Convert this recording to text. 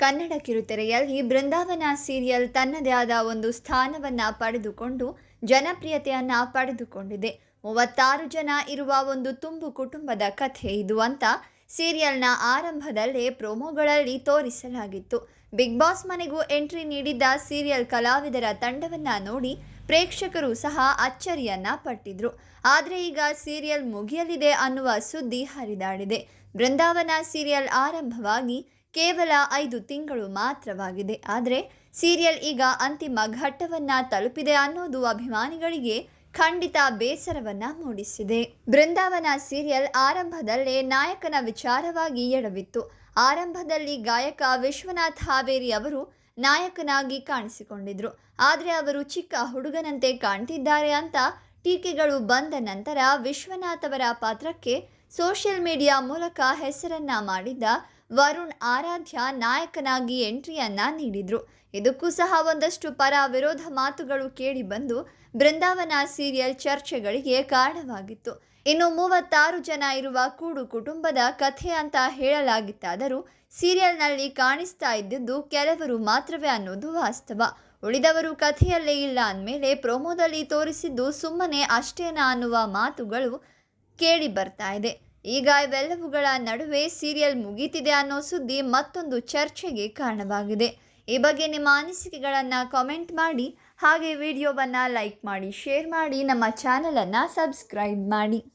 ಕನ್ನಡ ಕಿರುತೆರೆಯಲ್ಲಿ ಬೃಂದಾವನ serial ತನ್ನದೇ ಆದ ಒಂದು ಸ್ಥಾನವನ್ನ ಪಡೆದುಕೊಂಡು ಜನಪ್ರಿಯತೆಯನ್ನು ಪಡೆದುಕೊಂಡಿದೆ. ಮೂವತ್ತಾರು ಜನ ಇರುವ ಒಂದು ತುಂಬು ಕುಟುಂಬದ ಕಥೆ ಇದು ಅಂತ ಸೀರಿಯಲ್ನ ಆರಂಭದಲ್ಲೇ ಪ್ರೋಮೋಗಳಲ್ಲಿ ತೋರಿಸಲಾಗಿತ್ತು. ಬಿಗ್ ಬಾಸ್ ಮನೆಗೂ ಎಂಟ್ರಿ ನೀಡಿದ್ದ ಸೀರಿಯಲ್ ಕಲಾವಿದರ ತಂಡವನ್ನ ನೋಡಿ ಪ್ರೇಕ್ಷಕರು ಸಹ ಅಚ್ಚರಿಯನ್ನ ಪಟ್ಟಿದ್ರು. ಆದರೆ ಈಗ ಸೀರಿಯಲ್ ಮುಗಿಯಲಿದೆ ಅನ್ನುವ ಸುದ್ದಿ ಹರಿದಾಡಿದೆ. ಬೃಂದಾವನ ಸೀರಿಯಲ್ ಆರಂಭವಾಗಿ ಕೇವಲ ಐದು ತಿಂಗಳು ಮಾತ್ರವಾಗಿದೆ. ಆದರೆ ಸೀರಿಯಲ್ ಈಗ ಅಂತಿಮ ಘಟ್ಟವನ್ನ ತಲುಪಿದೆ ಅನ್ನೋದು ಅಭಿಮಾನಿಗಳಿಗೆ ಖಂಡಿತ ಬೇಸರವನ್ನ ಮೂಡಿಸಿದೆ. ಬೃಂದಾವನ ಸೀರಿಯಲ್ ಆರಂಭದಲ್ಲೇ ನಾಯಕನ ವಿಚಾರವಾಗಿ ಎಡವಿತ್ತು. ಆರಂಭದಲ್ಲಿ ಗಾಯಕ ವಿಶ್ವನಾಥ್ ಹಾವೇರಿ ಅವರು ನಾಯಕನಾಗಿ ಕಾಣಿಸಿಕೊಂಡಿದ್ರು. ಆದರೆ ಅವರು ಚಿಕ್ಕ ಹುಡುಗನಂತೆ ಕಾಣ್ತಿದ್ದಾರೆ ಅಂತ ಟೀಕೆಗಳು ಬಂದ ನಂತರ ವಿಶ್ವನಾಥ್ ಅವರ ಪಾತ್ರಕ್ಕೆ ಸೋಷಿಯಲ್ ಮೀಡಿಯಾ ಮೂಲಕ ಹೆಸರನ್ನ ಮಾಡಿದ್ದ ವರುಣ್ ಆರಾಧ್ಯ ನಾಯಕನಾಗಿ ಎಂಟ್ರಿಯನ್ನ ನೀಡಿದ್ರು. ಇದಕ್ಕೂ ಸಹ ಒಂದಷ್ಟು ಪರ ವಿರೋಧ ಮಾತುಗಳು ಕೇಳಿಬಂದು ಬೃಂದಾವನ ಸೀರಿಯಲ್ ಚರ್ಚೆಗಳಿಗೆ ಕಾರಣವಾಗಿತ್ತು. ಇನ್ನು ಮೂವತ್ತಾರು ಜನ ಇರುವ ಕೂಡು ಕುಟುಂಬದ ಕಥೆ ಅಂತ ಹೇಳಲಾಗಿತ್ತಾದರೂ ಸೀರಿಯಲ್ನಲ್ಲಿ ಕಾಣಿಸ್ತಾ ಇದ್ದಿದ್ದು ಕೆಲವರು ಮಾತ್ರವೇ ಅನ್ನೋದು ವಾಸ್ತವ. ಉಳಿದವರು ಕಥೆಯಲ್ಲೇ ಇಲ್ಲ ಅಂದಮೇಲೆ ಪ್ರೋಮೋದಲ್ಲಿ ತೋರಿಸಿದ್ದು ಸುಮ್ಮನೆ ಅಷ್ಟೇನಾ ಅನ್ನುವ ಮಾತುಗಳು ಕೇಳಿ ಬರ್ತಾ ಇದೆ. ಈಗ ಇವೆಲ್ಲವುಗಳ ನಡುವೆ ಸೀರಿಯಲ್ ಮುಗೀತಿದೆ ಅನ್ನೋ ಸುದ್ದಿ ಮತ್ತೊಂದು ಚರ್ಚೆಗೆ ಕಾರಣವಾಗಿದೆ. ಈ ಬಗ್ಗೆ ನಿಮ್ಮ ಅನಿಸಿಕೆಗಳನ್ನು ಕಾಮೆಂಟ್ ಮಾಡಿ, ಹಾಗೆ ವಿಡಿಯೋವನ್ನು ಲೈಕ್ ಮಾಡಿ ಶೇರ್ ಮಾಡಿ, ನಮ್ಮ ಚಾನಲನ್ನು ಸಬ್ಸ್ಕ್ರೈಬ್ ಮಾಡಿ.